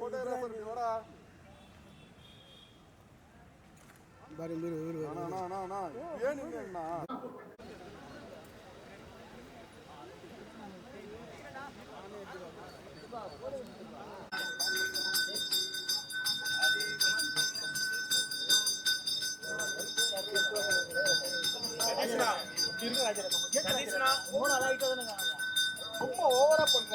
Photographer ಬಾರಿ ನೀರು ಊರು ಏನಿದೆ ಅಣ್ಣ ரொம்ப ஓவரா பண்ற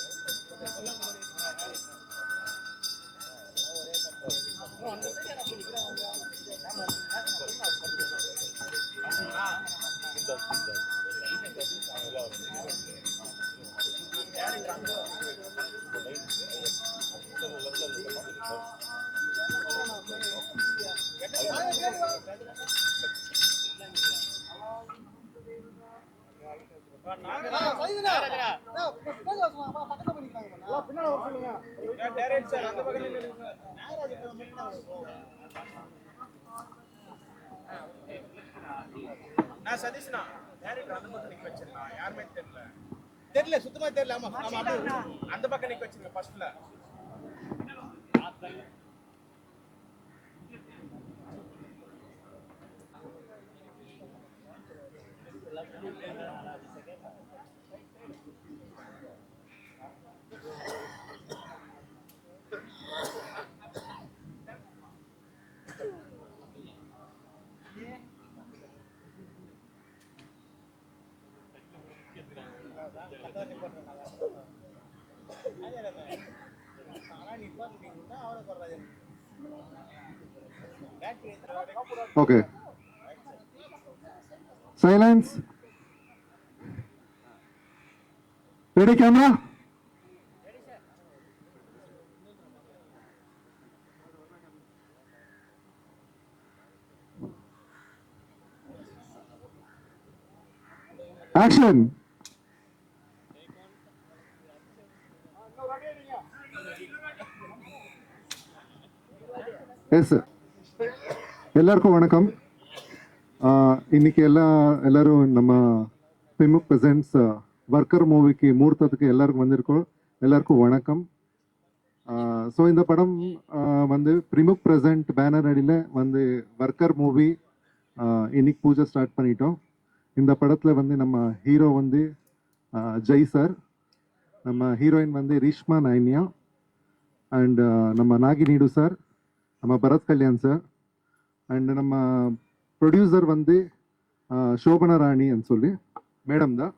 சதீஷ்னா சதீஷ்ண்ணா டேரக்டர் அந்த பக்கம் நிக்க வச்சிருக்கேன் யாருமே தெரியல. தெரியல சுத்தமா தெரியல. ஆமா ஆமா அந்த பக்கம் நிக்க வச்சிருங்க ஃபர்ஸ்ட்ல Okay. Silence. Ready camera? Action. Yes எல்லாருக்கும் வணக்கம். இன்னைக்கு எல்லா எல்லாரும் நம்ம பிமுக் பிரசன்ஸ் ஒர்க்கர் மூவிக்கு மூர்த்தத்துக்கு எல்லாருக்கும் வந்திருக்கோம். எல்லாருக்கும் வணக்கம். ஸோ இந்த படம் வந்து பிரிமுக் பிரசன்ட் பேனர் அடியில் வந்து ஒர்க்கர் மூவி இன்னைக்கு பூஜை ஸ்டார்ட் பண்ணிட்டோம். இந்த படத்தில் வந்து நம்ம ஹீரோ வந்து ஜெய் சார் நம்ம ஹீரோயின் வந்து ரீஷ்மா நைனியா அண்ட் நம்ம நாகினீடு சார் நம்ம பரத் கல்யாண் சார் அண்ட் நம்ம ப்ரொடியூசர் வந்து சோபன சோபனா ராணி சொல்லி மேடம் தான்.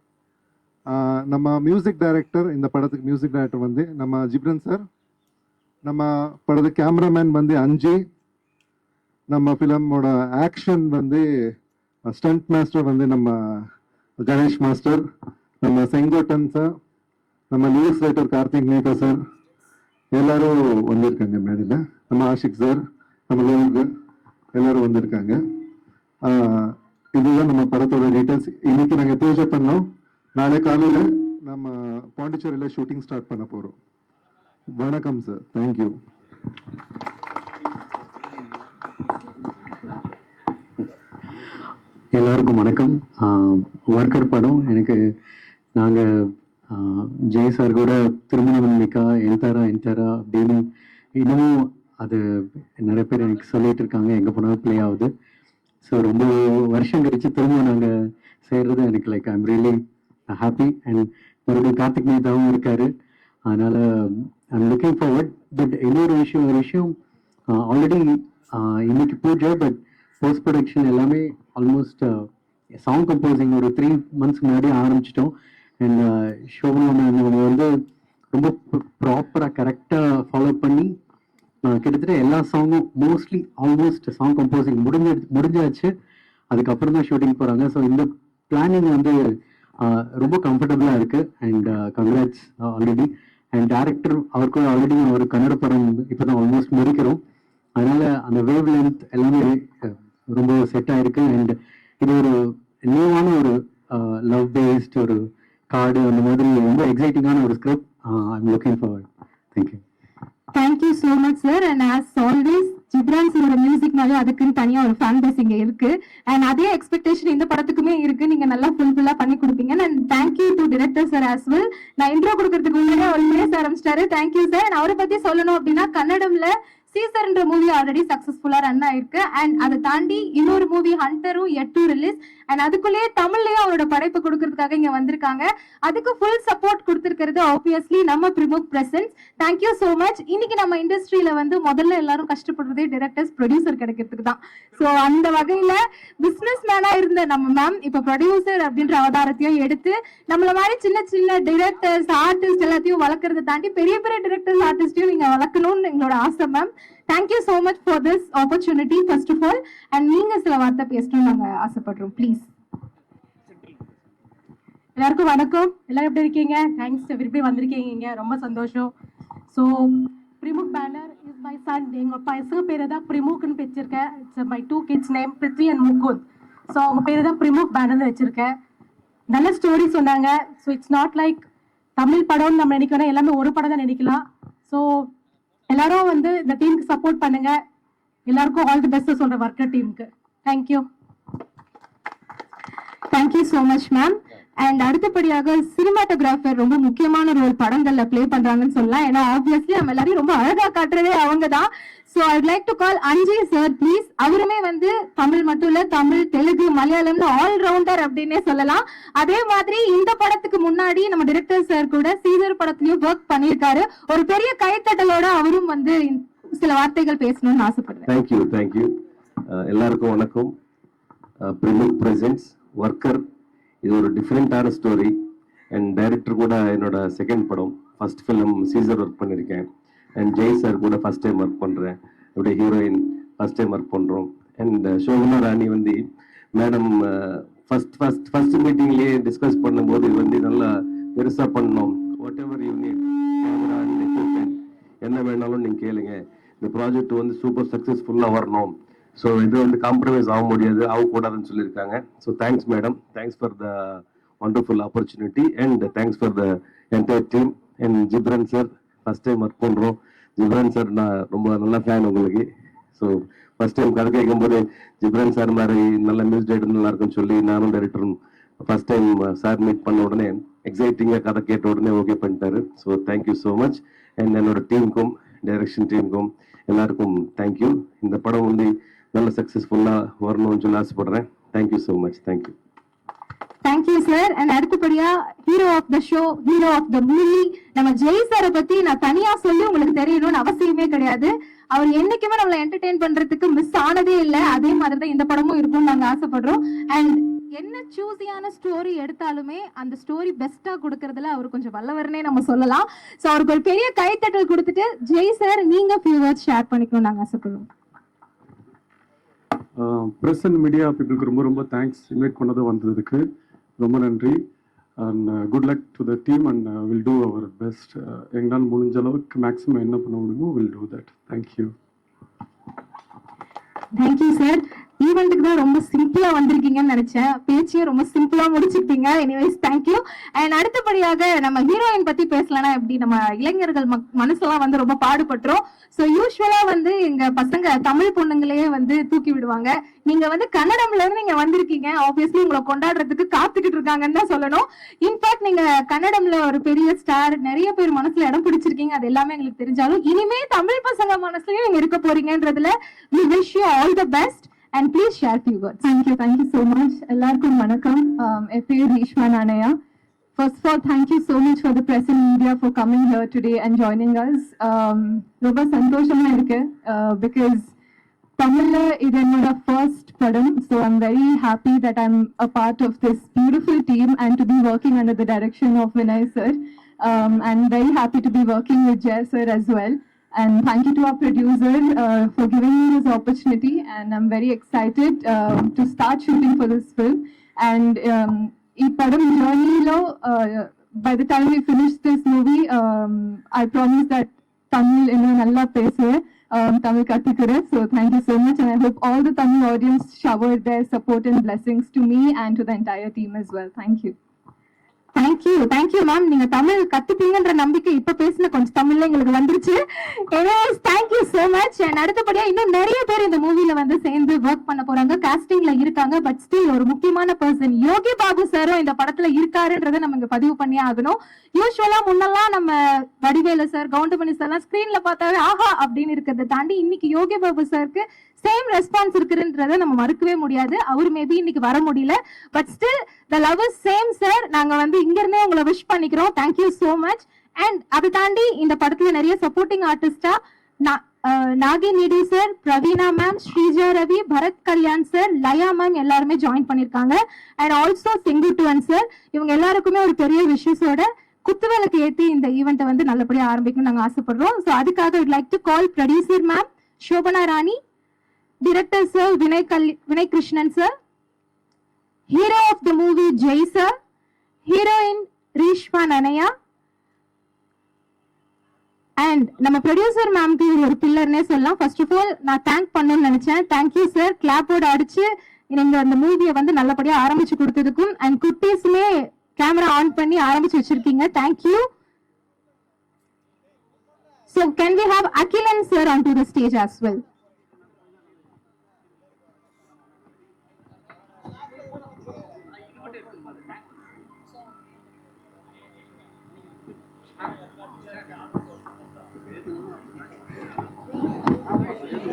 நம்ம மியூசிக் டைரக்டர் இந்த படத்துக்கு மியூசிக் டைரக்டர் வந்து நம்ம ஜிப்ரன் சார். நம்ம படத்துக்கு கேமராமேன் வந்து அஞ்சு. நம்ம ஃபிலமோட ஆக்ஷன் வந்து ஸ்டண்ட் மாஸ்டர் வந்து நம்ம கணேஷ் மாஸ்டர் நம்ம செங்கோட்டன் சார் நம்ம news writer Karthik Netha sir. எல்லாரும் வந்திருக்காங்க மேடையில். நம்ம ஆஷிக் சார் நம்ம லோகு எல்லாரும் வந்திருக்காங்க. இதுதான் நம்ம படத்தோட டீட்டெயில்ஸ் இன்னைக்கு நாங்கள் பூஜை பண்ணோம். நாளை காலையில் நம்ம பாண்டிச்சேரியில் ஷூட்டிங் ஸ்டார்ட் பண்ண போகிறோம் வணக்கம் சார் தேங்க்யூ எல்லாருக்கும் வணக்கம். ஒர்க்கர் படம். எனக்கு நாங்கள் ஜெய் சார் கூட திருமணம் நிக்கா என்தாரா என்தாரா அப்படின்னு இன்னமும் அது நிறைய பேர் எனக்கு சொல்லிட்டு இருக்காங்க எங்கே போனாலும் ப்ளே ஆகுது ஸோ ரொம்ப வருஷம் கழிச்சு திரும்ப நாங்கள் செய்கிறது எனக்கு like I'm really happy and மறுபடியும் கார்த்திக் மேதாவும் இருக்காரு அதனால ஐம் லுக்கிங் ஃபார்வர்ட் பட் இன்னொரு விஷயம் ஒரு விஷயம் ஆல்ரெடி இன்னைக்கு பூஜை பட் போஸ்ட் ப்ரொடக்ஷன் எல்லாமே ஆல்மோஸ்ட் சாங் கம்போசிங் ஒரு த்ரீ மந்த்ஸ் முன்னாடி ஆரம்பிச்சிட்டோம் அண்ட் ஷோபனா அவங்க வந்து ரொம்ப ப்ராப்பராக கரெக்டாக ஃபாலோ பண்ணி கிட்டத்தட்ட எல்லா சாங்கும் மோஸ்ட்லி ஆல்மோஸ்ட் சாங் கம்போசிங் முடிஞ்ச முடிஞ்சாச்சு. அதுக்கப்புறம் தான் ஷூட்டிங் போகிறாங்க ஸோ இந்த பிளானிங் வந்து ரொம்ப கம்ஃபர்டபுளாக இருக்குது and congrats already and director அவருக்கு ஆல்ரெடி ஒரு கன்னட படம் இப்போ தான் ஆல்மோஸ்ட் முடிக்கிறோம். அதனால் அந்த வேவ் லென்த் எல்லாமே ரொம்ப செட் ஆயிருக்கு அண்ட் இது ஒரு நியூவான ஒரு லவ் பேஸ்ட் ஒரு கார்டு அந்த மாதிரி ரொம்ப எக்ஸைட்டிங்கான ஒரு script I'm looking forward thank you Thank you. So much, sir. And as Ghibran சாரோட மியூசிக்னாலே அதுக்குன்னு தனியா ஒரு ஃபேன் பேஸ் இங்க இருக்கு. அண்ட் அதே எக்ஸ்பெக்டேஷன் இந்த படத்துக்குமே இருக்கு. நீங்க நல்லா ஃபுல்ஃபில்லாக பண்ணி கொடுப்பீங்க. And thank you to director sir as well நான் இன்ட்ரோ கொடுக்கறதுக்கு முன்னாடி அவர் பேச ஆரம்பிச்சிட்டாரு. தேங்க்யூ சார் அண்ட் அவரை பத்தி சொல்லணும் அப்படின்னா கன்னடம்ல சீசர்ன்ற மூவி ஆல்ரெடி சக்சஸ்ஃபுல்லா ரன் ஆயிருக்கு. அண்ட் அதை தாண்டி இன்னொரு மூவி ஹண்டரும் எட்டு ரிலீஸ் அண்ட் அதுக்குள்ளேயே தமிழ்லயே அவரோட படைப்பு கொடுக்கறதுக்காக இங்க வந்திருக்காங்க. அதுக்கு ஃபுல் சப்போர்ட் கொடுத்திருக்கிறது ஆப்வியஸ்லி நம்ம Primuk presents thank you so much இன்னைக்கு நம்ம இண்டஸ்ட்ரியில வந்து முதல்ல எல்லாரும் கஷ்டப்படுறதே டிரெக்டர்ஸ் ப்ரொடியூசர் கிடைக்கிறதுக்கு தான். ஸோ அந்த வகையில பிசினஸ் மேனா இருந்த நம்ம மேம் இப்ப ப்ரொடியூசர் அப்படின்ற அவதாரத்தையும் எடுத்து நம்மள மாதிரி சின்ன சின்ன டிரெக்டர்ஸ் ஆர்டிஸ்ட் எல்லாத்தையும் வளர்க்கறத தாண்டி பெரிய பெரிய டிரெக்டர்ஸ் ஆர்டிஸ்டையும் நீங்க வளர்க்கணும்னு எங்களோட ஆசை ma'am thank you so much for this opportunity first of all and நீங்க சில வார்த்தை பேசணும்னு நாங்க ஆசைப்படுறோம். ப்ளீஸ் எல்லாருக்கும் வணக்கம். எல்லாரும் எப்படி இருக்கீங்க? தேங்க்ஸ் எப்படி வந்திருக்கீங்க. ரொம்ப சந்தோஷம். So Primuk banner is my son எங்கள் பசங்க பேர் தான் பிரிமுக்னு வச்சிருக்கேன். It's my two kids name Prithvi and Mukund so அவங்க பேர் தான் பிரிமுக் பேனர்னு வச்சிருக்கேன். நல்ல ஸ்டோரி சொன்னாங்க. So it's not like Tamil படம்னு நம்ம நினைக்கணும் எல்லாமே ஒரு படம் தான் நினைக்கலாம். ஸோ எல்லாரும் வந்து இந்த டீமுக்கு சப்போர்ட் பண்ணுங்க. எல்லாருக்கும் ஆல் தி பெஸ்ட் சொல்கிறேன் ஒர்க்கர் டீமுக்கு thank you thank you so much ma'am and அடுத்தபடியாக சினிமாட்டோகிராஃபர் ரொம்ப முக்கியமான ரோல் படங்கள்ல ப்ளே பண்றாங்கன்னு சொல்லலாம். ஏன்னா ஆப்வியஸ்லி நம்ம எல்லாரையும் ரொம்ப அழகா காட்டுறதே அவங்க தான். So I'd like to call Anjay sir please அவருமே வந்து தமிழ் மட்டும் இல்ல தமிழ் தெலுங்கு மலையாளம்னு ஆல் ரவுண்டர் அப்படின்னே சொல்லலாம். அதே மாதிரி இந்த படத்துக்கு முன்னாடி நம்ம டிரெக்டர் சார் கூட சீசர் படத்துலயும் ஒர்க் பண்ணியிருக்காரு. ஒரு பெரிய கைத்தட்டலோட அவரும் வந்து சில வார்த்தைகள் பேசணும்னு ஆசைப்படுறேன். தேங்க்யூ தேங்க்யூ எல்லாருக்கும் வணக்கம். பிரிமுக் பிரசன்ஸ் ஒர்க்கர் இது ஒரு டிஃப்ரெண்ட்டான ஸ்டோரி அண்ட் டைரக்டர் கூட என்னோட செகண்ட் படம் ஃபர்ஸ்ட் ஃபிலிம் சீசர் ஒர்க் பண்ணியிருக்கேன் அண்ட் ஜெய் சார் கூட ஃபர்ஸ்ட் டைம் ஒர்க் பண்ணுறேன் அப்படியே ஹீரோயின் ஃபர்ஸ்ட் டைம் ஒர்க் பண்ணுறோம் அண்ட் சோகுனா ராணி வந்து மேடம் ஃபர்ஸ்ட் ஃபர்ஸ்ட் ஃபர்ஸ்ட் மீட்டிங்லேயே டிஸ்கஸ் பண்ணும்போது இது வந்து நல்லா பெருசாக பண்ணோம். Whatever unit camera and equipment என்ன வேணாலும் நீங்கள் கேளுங்க. இந்த ப்ராஜெக்ட் வந்து சூப்பர் சக்ஸஸ்ஃபுல்லாக வரணும். ஸோ இது வந்து காம்ப்ரமைஸ் ஆக முடியாது ஆகக்கூடாதுன்னு சொல்லியிருக்காங்க. So thanks madam thanks for the wonderful opportunity and thanks for the entire team and Ghibran sir first time work பண்ணுறோம் ஜிப்ரன் சார் நான் ரொம்ப நல்ல ஃபேன் உங்களுக்கு. ஸோ ஃபர்ஸ்ட் டைம் கதை கேட்கும்போது ஜிப்ரன் சார் மாதிரி நல்ல மியூசிக் டைரக்டர் நல்லா இருக்குன்னு சொல்லி நானும் டைரக்டரும் ஃபர்ஸ்ட் டைம் சார் மீட் பண்ண உடனே எக்ஸைட்டிங்காக கதை கேட்ட உடனே ஓகே பண்ணிட்டாரு. So thank you so much and என்னோட டீமுக்கும் டைரக்ஷன் டீமுக்கும் எல்லாருக்கும் தேங்க்யூ இந்த படம் வந்து நல்ல சக்ஸஸ்ஃபுல்லாக வரணும்னு சொல்லி ஆசைப்படுறேன். Thank you so much thank you thank you sir and அடுத்தபடியா hero of the show hero of the movie நம்ம ஜெய் சாரை பத்தி நான் தனியா சொல்லி உங்களுக்கு தெரியணும்னு அவசியமே கிடையாது. அவர் என்னைக்குமே நம்மள என்டர்டெயின் பண்றதுக்கு மிஸ் ஆனதே இல்ல. அதே மாதிரி தான் இந்த படமும் இருக்கும்னு நாங்க ஆசைப்படுறோம். அண்ட் என்ன சூஸியான ஸ்டோரி எடுத்தாலுமே அந்த ஸ்டோரி பெஸ்டா கொடுக்கறதுல அவர் கொஞ்சம் வல்லவர்னே நம்ம சொல்லலாம். சோ அவருக்கு ஒரு பெரிய கைத்தட்டல் கொடுத்துட்டு ஜெய் சார் நீங்க ஃபியூ ஷேர் பண்ணிக்கணும் நாங்க ஆசைப்படுறோம். ப்ரெஸ் அண்ட் மீடியா பீப்புளுக்கு ரொம்ப ரொம்ப தேங்க்ஸ் இன்வைட் பண்ணது வந்ததுக்கு ரொம்ப நன்றி. And good luck to the team and will do our best எங்களால் முடிஞ்ச அளவுக்கு மேக்ஸிமம் என்ன பண்ண முடியுமோ will do that thank you thank you sir ஈவெண்ட்டுக்கு தான் ரொம்ப சிம்பிளா வந்திருக்கீங்கன்னு நினைச்சேன். பேச்சையும் ரொம்ப சிம்பிளா முடிச்சிருக்கீங்க எனிவேஸ் தேங்க்யூ அண்ட் அடுத்தபடியாக நம்ம ஹீரோயின் பத்தி பேசலன்னா எப்படி நம்ம இளைஞர்கள் மனசெல்லாம் வந்து ரொம்ப பாடுபட்டுரும். ஸோ யூஸ்வலா வந்து எங்க பசங்க தமிழ் பொண்ணுங்களையே வந்து தூக்கி விடுவாங்க. நீங்க வந்து கன்னடம்ல இருந்து நீங்க வந்திருக்கீங்க. ஆப்வியஸ்லி உங்களை கொண்டாடுறதுக்கு காத்துக்கிட்டு இருக்காங்கன்னு தான் சொல்லணும். இன்ஃபேக்ட் நீங்க கன்னடம்ல ஒரு பெரிய ஸ்டார் நிறைய பேர் மனசுல இடம் பிடிச்சிருக்கீங்க. அது எல்லாமே எங்களுக்கு தெரிஞ்சாலும் இனிமே தமிழ் பசங்க மனசுலயும் நீங்க இருக்க போறீங்கன்றதுல we wish you all the best and please share few words thank you thank you so much எல்லாருக்கும் வணக்கம் Um, என் பேர் Reeshma Nanaya first of all thank you so much for the press in media for coming here today and joining us ரொம்ப சந்தோஷமா இருக்கு because தமிழ்ல இது என்னோட ஃபர்ஸ்ட் படம் so I'm very happy that I'm a part of this beautiful team and to be working under the direction of Vinay sir and very happy to be working with Jai sir as well. And thank you to our producer uh, for giving me this opportunity. And I'm very excited um, to start shooting for this film. And um, ఈ పడం జర్నీలో by the time we finish this movie, um, I promise that Tamil in நல்லா பேசுவேன் um, Tamil கத்துக்கிறேன். So thank you so much. And I hope all the Tamil audience showered their support and blessings to me and to the entire team as well. Thank you. Thank you thank you ma'am நீங்க தமிழ் கத்துப்பீங்கன்ற நம்பிக்கை இப்ப பேசின கொஞ்சம் தமிழ்ல எங்களுக்கு வந்துருச்சு. Anyways thank you so much and அடுத்தபடியா இன்னும் நிறைய பேர் இந்த மூவில வந்து சேர்ந்து ஒர்க் பண்ண போறாங்க காஸ்டிங்ல இருக்காங்க பட் ஸ்டில் ஒரு முக்கியமான பர்சன் யோகி பாபு சாரும் இந்த படத்துல இருக்காருன்றதை நம்ம இங்க பதிவு பண்ணி ஆகணும். யூஸ்வலா முன்னெல்லாம் நம்ம வடிவேலு சார் கவுண்டமணி சார் எல்லாம் ஸ்கிரீன்ல பார்த்தாவே ஆஹா அப்படின்னு இருக்கிறத தாண்டி இன்னைக்கு யோகி பாபு சாருக்கு சேம் ரெஸ்பான்ஸ் இருக்குன்றத நம்ம மறுக்கவே முடியாது. அவர் மேபி இன்னைக்கு வர முடியல. But still the love is same sir நாங்க வந்து இங்க இருந்தே உங்களை விஷ் பண்ணிக்கிறோம். தேங்க்யூ சோ மச் அண்ட் அதை தாண்டி இந்த படத்துல நிறைய supporting ஆர்டிஸ்டா Nagi Nidi sir Praveena ma'am Sreeja Ravi Bharath Kalyan sir Laya ma'am எல்லாருமே ஜாயின் பண்ணிருக்காங்க. அண்ட் ஆல்சோ செங்குட்டுவன் சார் இவங்க எல்லாருக்குமே ஒரு பெரிய விஷயஸோட குத்துவிளக்கு ஏத்தி இந்த ஈவெண்ட்டை வந்து நல்லபடியா ஆரம்பிக்கணும்னு நாங்க ஆசைப்படுறோம். ஸோ அதுக்காக like to call producer ma'am Shobana Rani director sir Vinay Kal Vinay Krishnan sir. Hero of the movie Jay sir. Heroine Rishma Nanaya. And நம்ம ப்ரொடியூசர் மேம்க்கு ஒரு பில்லர்னே சொல்லலாம். ஃபர்ஸ்ட் ஆஃப் ஆல் நான் தேங்க் பண்ணணும்னு நினைச்சேன். தேங்க்யூ சார் கிளாப்போட அடிச்சு நீங்க அந்த மூவியை வந்து நல்லபடியா ஆரம்பிச்சு கொடுத்ததுக்கும் அண்ட் குட்டீஸ்மே கேமரா ஆன் பண்ணி ஆரம்பிச்சு வச்சிருக்கீங்க. Thank you so can we have Akilan sir on to the stage as well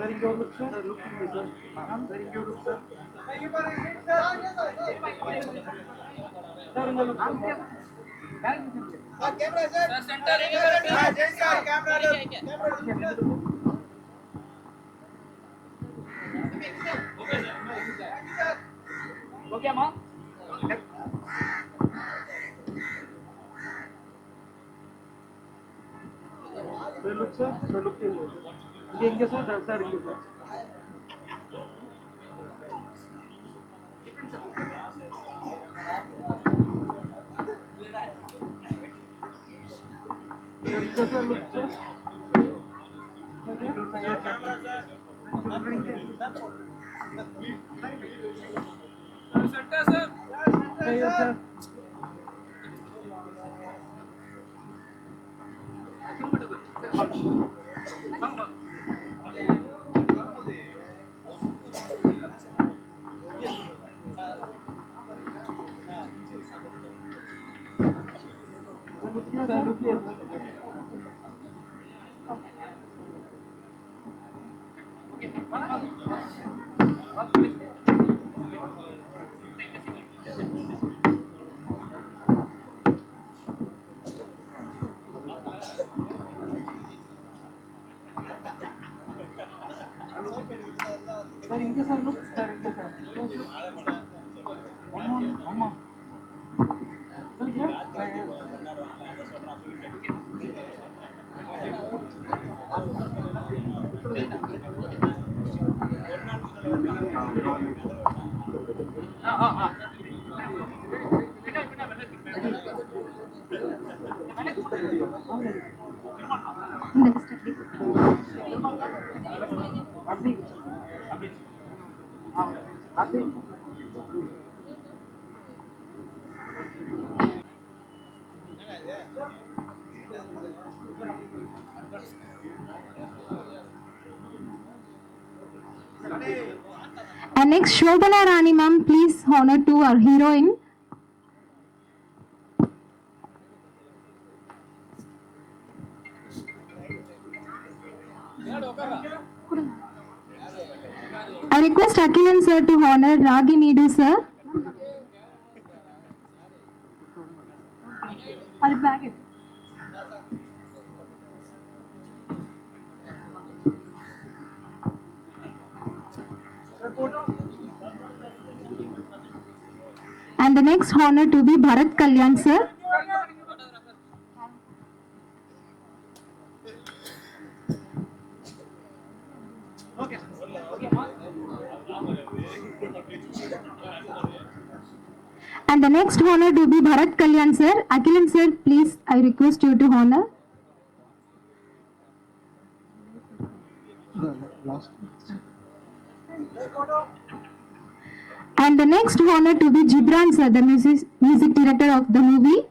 Sariga olursa, Sariga olursa. Okay అమ్మా sir look sir look camera sir center sir camera camera And next, Nirmala Rani ma'am, please honor to our heroine. I request Akilan sir to honor Ragi Meedu sir. I'll back it. The next honor to be Bharat Kalyan sir. And the next honor to be Bharat Kalyan sir. Akilan sir, please, I request you to honor. And the next honor to be Gibran sir, the music, music director of the movie.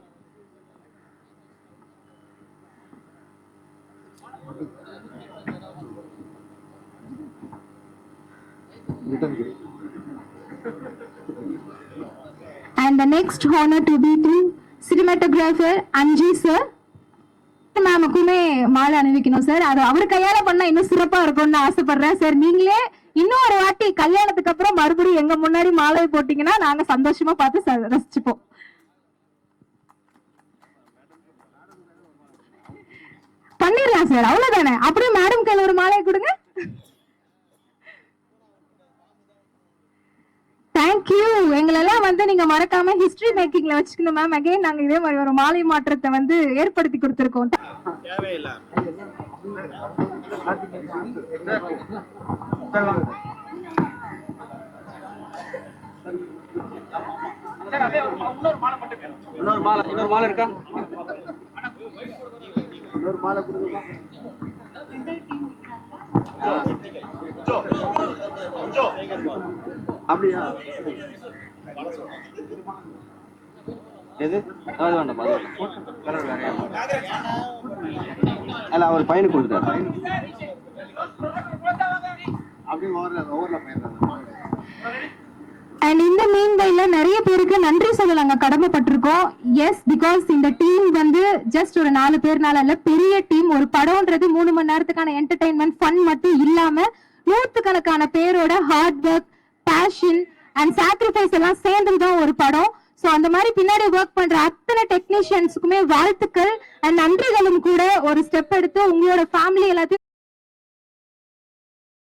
And the next honor to be to cinematographer Anji sir. மேமுக்குமே மாலை அணிவிக்கணும் sir அது அவர் கையால பண்ணா இன்னும் சிறப்பா இருக்கும்னு ஆசைப்படுறேன் சார் நீங்களே இன்னும் ஒரு வாட்டி கல்யாணத்துக்கு அப்புறம் மறுபடியும் எங்க முன்னாடி மாலை போட்டீங்கன்னா நாங்க சந்தோஷமா பார்த்து ச- ரசிச்சுப்போம். பண்ணிடலாம் சார் அவ்வளவுதானே? அப்படியே மேடம் கையில ஒரு மாலையை கொடுங்க. தேங்க்யூ எங்களெல்லாம் வந்து நீங்க மறக்காம ஹிஸ்டரி மேக்கிங்ல வச்சுக்கணும் மேம் அகைன் நாங்க இதே மாதிரி ஒரு மாலை மாற்றத்தை வந்து ஏற்படுத்தி கொடுத்துருக்கோம். இன்னொரு மாலை இன்னொரு மாலை இன்னொரு மாலை இருக்கா அப்படியா? எது? அது வேண்டாம் அது அல்ல அவர் பையனுக்கு கொடுத்தார். அண்ட் இந்த மீன் வயல நிறைய பேருக்கு நன்றி சொல்ல நாங்க கடமைப்பட்டிருக்கோம். எஸ் பிகாஸ் இந்த டீம் வந்து ஜஸ்ட் ஒரு நாலு பேர்னால இல்ல பெரிய டீம் ஒரு படம்ன்றது மூணு மணி நேரத்துக்கான என்டர்டைன்மெண்ட் ஃபன் மட்டும் இல்லாம நூத்துக்கணக்கான பேரோட hard work passion and sacrifice எல்லாம் சேர்ந்ததுதான் ஒரு படம். சோ அந்த மாதிரி பின்னாடி ஒர்க் பண்ற அத்தனை டெக்னீஷியன்ஸுக்குமே வாழ்த்துக்கள் அண்ட் நன்றிகளும் கூட. ஒரு ஸ்டெப் எடுத்து உங்களோட ஃபேமிலி எல்லாத்தையும்